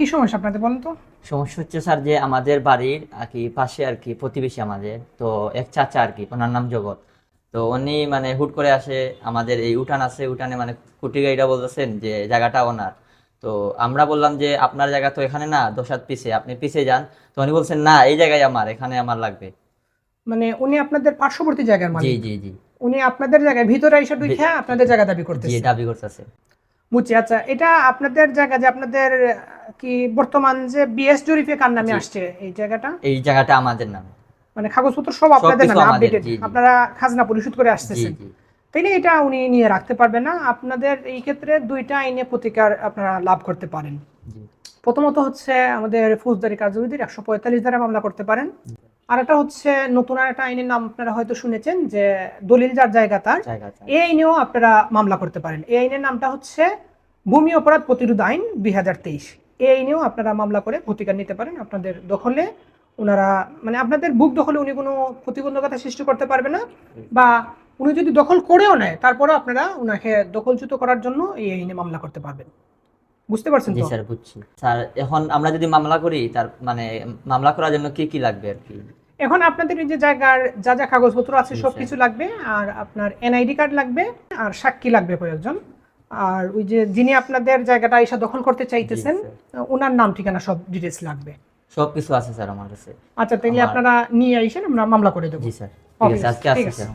কি সমস্যা আপনাদের বলেন তো? সমস্যা হচ্ছে স্যার যে আমাদের বাড়ির আর কি পাশে আর কি প্রতিবেশী আমাদের তো এক চাচা আর কি ওনার নাম জগৎ। তো উনি মানে হুট করে আসে আমাদের এই উঠান আছে উঠানে মানে কুটি গাড়িটা বলতেছেন যে জায়গাটা ওনার। তো আমরা বললাম যে আপনার জায়গা তো এখানে না দোসাত পিছে আপনি পিছে যান। তো উনি বলছেন না এই জায়গায় আমার এখানে আমার লাগবে। মানে উনি আপনাদের পার্শ্ববর্তী জায়গার জি মালিক? জি জি উনি আপনাদের জায়গায় ভিতরে এসে ঢুকে আপনাদের জায়গা দাবি জি করতেছে দাবি করতেছে। বুঝছি আচ্ছা এটা আপনাদের জায়গা যে আপনাদের কি বর্তমান যে বিএস জরিপে কার নামে আসছে এই জায়গাটা? এই জায়গাটা আমাদের নামে। মানে কাগজপত্র সব আপনাদের নামে আপডেটেড। আপনারা খাজনা পরিশোধ করে আসতেছেন। জি। তাইলে এটা উনি নিয়ে রাখতে পারবেন না। আপনাদের এই ক্ষেত্রে দুইটা আইনে প্রতিকার আপনারা লাভ করতে পারেন। প্রথমত হচ্ছে আমাদের ফৌজদারি কার্যবিধির একশো পঁয়তাল্লিশ ধারা মামলা করতে পারেন। আর একটা হচ্ছে নতুন আর একটা আইনের নাম আপনারা হয়তো শুনেছেন যে দলিল যার জায়গা তার। এই আইনেও আপনারা মামলা করতে পারেন। এই আইনের নামটা হচ্ছে ভূমি অপরাধ প্রতিরোধ আইন দুই হাজার তেইশ। এই আইনেও আপনারা মামলা করে প্রতিকার নিতে পারেন আপনাদের দখলে। ওনারা মানে আপনাদের বুক দখলে উনি কোনো প্রতিবন্ধকতা সৃষ্টি করতে পারবে না বা উনি যদি দখল করেও নেয় তারপরেও আপনারা ওনাকে দখলচ্যুত করার জন্য এই আইনে মামলা করতে পারবেন। বুঝতে পারছেন জি স্যার বুঝছি। স্যার এখন আমরা যদি মামলা করি তার মানে মামলা করার জন্য কি কি লাগবে আর কি? এখন আপনাদের এই যে জায়গার যা যা কাগজপত্র আছে সব কিছু লাগবে আর আপনার এনআইডি কার্ড লাগবে আর সাক্ষী লাগবে প্রয়োজন আর ওই যে যিনি আপনাদের জায়গাটা এসে দখল করতে চাইতেছেন ওনার নাম ঠিকানা সব ডিটেলস লাগবে। সব কিছু আছে স্যার আমার কাছে। আচ্ছা তাহলে আপনারা নিয়ে আইসেন আমরা মামলা করে দেবো। জি স্যার ঠিক আছে আজকে আসছি আছে। স্যার